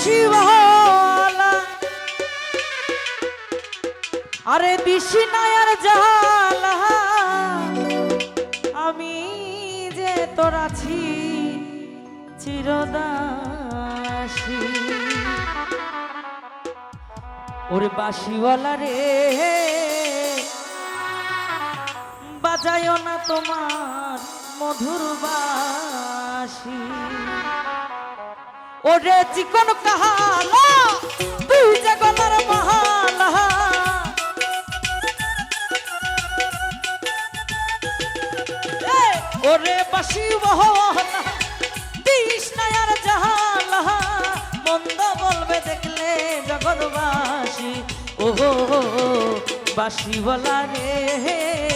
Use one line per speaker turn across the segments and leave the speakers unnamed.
শিবলা আরে বিষ্ণায়ার জাল, আমি যে তোর আছি চিরদাসী। ওরে বাসিওয়ালা রে, বাজায় না তোমার মধুর বা ওরে চিকন কাহালা তুই যে গলার মহালা ওরে বাসি বহলা দিস নায়ার জাহালা মন্দ বলবে দেখলে জগৎবাসী, ওহো বাসিওয়ালা রে।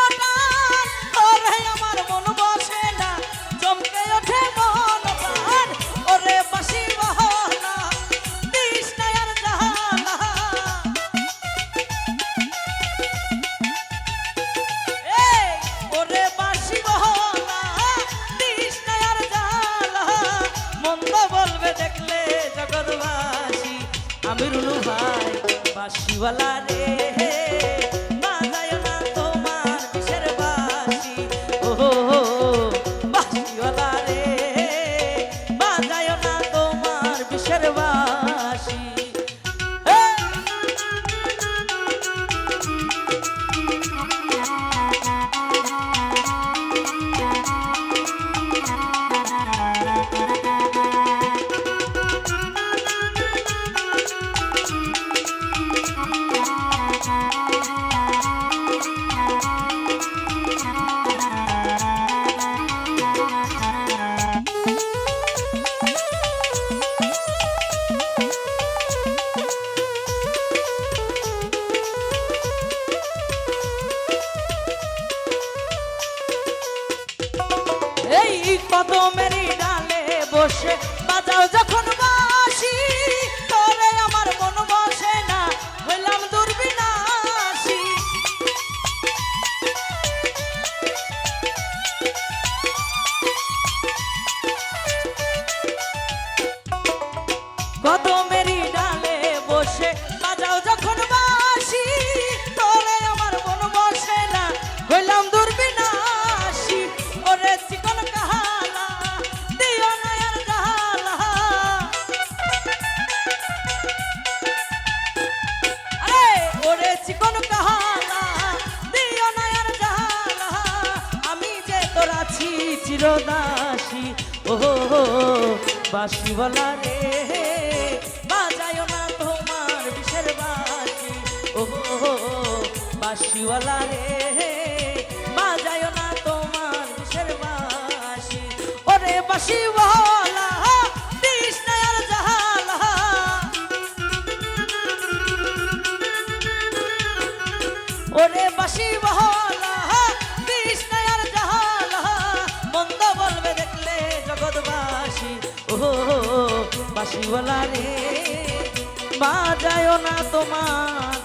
আমি রুনু ভাই বাসিওয়ালা রে। এই কদমেরই ডালে বসে আছি চিরদাসী। ও বাসিওয়ালা রে। বাজায় না তোমার বিশের বাসি। ও বাসিওয়ালা রে। বাজায় না তোমার বিশের বাসি। ওরে বাসিওয়ালা। ও বাসিওয়ালা রে বাজায় না তোমার